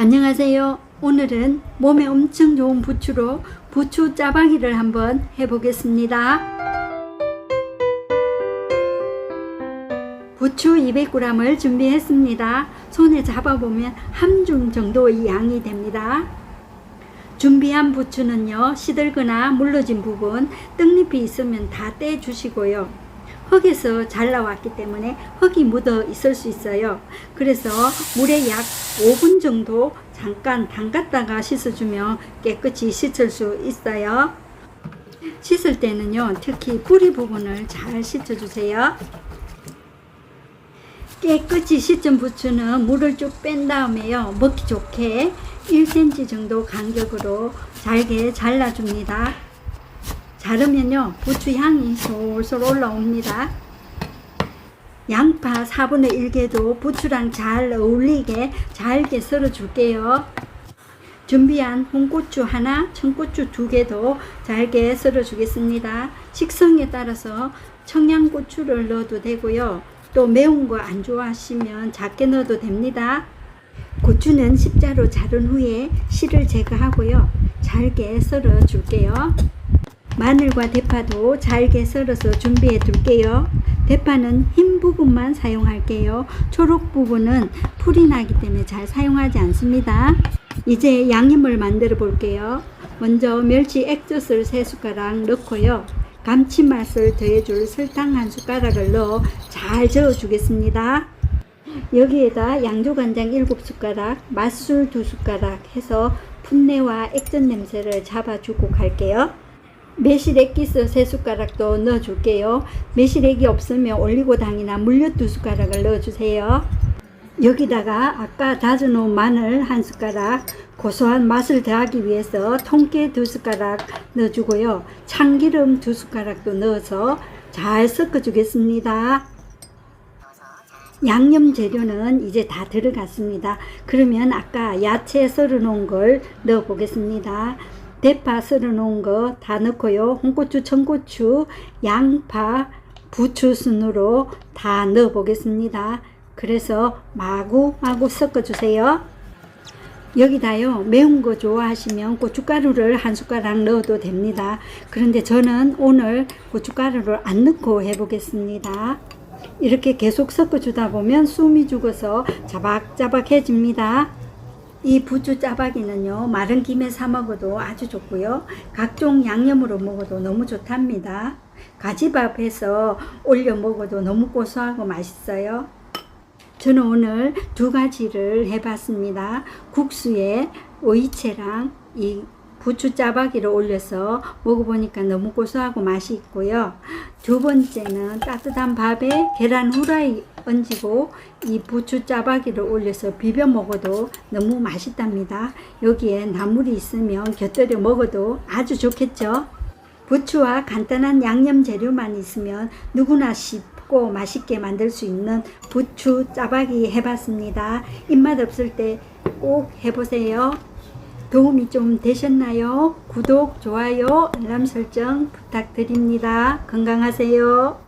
안녕하세요. 오늘은 몸에 엄청 좋은 부추로 부추 짜방이를 한번 해보겠습니다. 부추 200g을 준비했습니다. 손에 잡아보면 함중 정도의 양이 됩니다. 준비한 부추는요, 시들거나 물러진 부분, 떡잎이 있으면 다 떼주시고요. 흙에서 잘 나왔기 때문에 흙이 묻어 있을 수 있어요. 그래서 물에 약 5분 정도 잠깐 담갔다가 씻어주면 깨끗이 씻을 수 있어요. 씻을 때는요, 특히 뿌리 부분을 잘 씻어주세요. 깨끗이 씻은 부추는 물을 쭉 뺀 다음에요, 먹기 좋게 1cm 정도 간격으로 잘게 잘라줍니다. 자르면요 부추 향이 솔솔 올라옵니다. 양파 4분의 1개도 부추랑 잘 어울리게 잘게 썰어 줄게요. 준비한 홍고추 하나, 청고추 두 개도 잘게 썰어 주겠습니다. 식성에 따라서 청양고추를 넣어도 되고요. 또 매운 거 안 좋아하시면 작게 넣어도 됩니다. 고추는 십자로 자른 후에 씨를 제거하고요. 잘게 썰어 줄게요. 마늘과 대파도 잘게 썰어서 준비해 둘게요. 대파는 흰 부분만 사용할게요. 초록 부분은 풀이 나기 때문에 잘 사용하지 않습니다. 이제 양념을 만들어 볼게요. 먼저 멸치 액젓을 3숟가락 넣고요. 감칠맛을 더해줄 설탕 한 숟가락을 넣어 잘 저어 주겠습니다. 여기에다 양조간장 7숟가락, 맛술 2숟가락 해서 풋내와 액젓 냄새를 잡아주고 갈게요. 매실액기스 3숟가락도 넣어줄게요. 매실액이 없으면 올리고당이나 물엿 2숟가락을 넣어주세요. 여기다가 아까 다져놓은 마늘 한 숟가락, 고소한 맛을 더하기 위해서 통깨 두 숟가락 넣어주고요. 참기름 두 숟가락도 넣어서 잘 섞어주겠습니다. 양념 재료는 이제 다 들어갔습니다. 그러면 아까 야채 썰어 놓은 걸 넣어 보겠습니다. 대파 썰어 놓은 거 다 넣고요. 홍고추, 청고추, 양파, 부추 순으로 다 넣어 보겠습니다. 그래서 마구마구 섞어 주세요. 여기다요 매운 거 좋아하시면 고춧가루를 한 숟가락 넣어도 됩니다. 그런데 저는 오늘 고춧가루를 안 넣고 해보겠습니다. 이렇게 계속 섞어 주다 보면 숨이 죽어서 자박자박해집니다. 이 부추 짜박이는요 마른 김에 사 먹어도 아주 좋고요. 각종 양념으로 먹어도 너무 좋답니다. 가지밥 해서 올려 먹어도 너무 고소하고 맛있어요. 저는 오늘 두 가지를 해봤습니다. 국수에 오이채랑 이 부추 짜박이를 올려서 먹어보니까 너무 고소하고 맛이 있고요. 두 번째는 따뜻한 밥에 계란 후라이 얹고 이 부추 짜박이를 올려서 비벼 먹어도 너무 맛있답니다. 여기에 나물이 있으면 곁들여 먹어도 아주 좋겠죠. 부추와 간단한 양념 재료만 있으면 누구나 쉽고 맛있게 만들 수 있는 부추 짜박이 해봤습니다. 입맛 없을 때 꼭 해보세요. 도움이 좀 되셨나요? 구독, 좋아요, 알람 설정 부탁드립니다. 건강하세요.